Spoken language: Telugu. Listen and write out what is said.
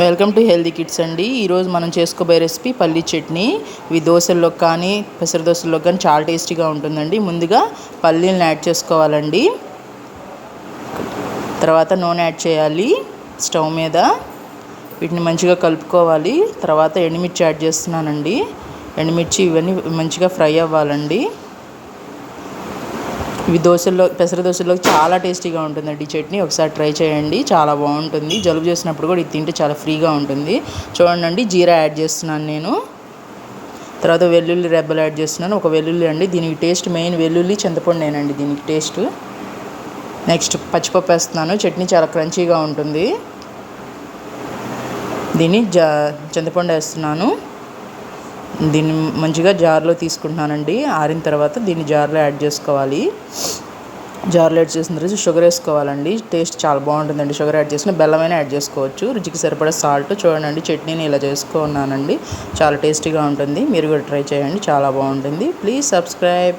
వెల్కమ్ టు హెల్దీ కిడ్స్ అండి. ఈరోజు మనం చేసుకోబోయే రెసిపీ పల్లీ చట్నీ. ఇవి దోశల్లో కానీ పెసర దోశల్లో కానీ చాలా టేస్టీగా ఉంటుందండి. ముందుగా పల్లీలను యాడ్ చేసుకోవాలండి. తర్వాత నూనె యాడ్ చేయాలి స్టవ్ మీద. వీటిని మంచిగా కలుపుకోవాలి. తర్వాత ఎండుమిర్చి యాడ్ చేస్తున్నానండి. ఎండుమిర్చి ఇవన్నీ మంచిగా ఫ్రై అవ్వాలండి. ఇవి దోశల్లో పెసర దోశల్లో చాలా టేస్టీగా ఉంటుందండి ఈ చట్నీ. ఒకసారి ట్రై చేయండి చాలా బాగుంటుంది. జలుబు చేసినప్పుడు కూడా ఇది తింటే చాలా ఫ్రీగా ఉంటుంది. చూడండి జీరా యాడ్ చేస్తున్నాను నేను. తర్వాత వెల్లుల్లి రెబ్బలు యాడ్ చేస్తున్నాను. ఒక వెల్లుల్లి అండి దీనికి టేస్ట్ మెయిన్ వెల్లుల్లి చింతపండేనండి దీనికి టేస్ట్. నెక్స్ట్ పచ్చిపప్పు వేస్తున్నాను చట్నీ చాలా క్రంచీగా ఉంటుంది. దీన్ని జ చింతపండు వేస్తున్నాను. దీన్ని మంచిగా జార్లో తీసుకుంటున్నానండి. ఆరిన తర్వాత దీన్ని జార్లో యాడ్ చేసుకోవాలి. జార్లో యాడ్ చేసిన తర్వాత షుగర్ వేసుకోవాలండి. టేస్ట్ చాలా బాగుంటుందండి షుగర్ యాడ్ చేసిన బెల్లమైన యాడ్ చేసుకోవచ్చు. రుచికి సరిపడా సాల్ట్ చూడండి. చట్నీని ఇలా చేసుకున్నానండి చాలా టేస్టీగా ఉంటుంది. మీరు కూడా ట్రై చేయండి. చాలా బాగుంటుంది. Please subscribe.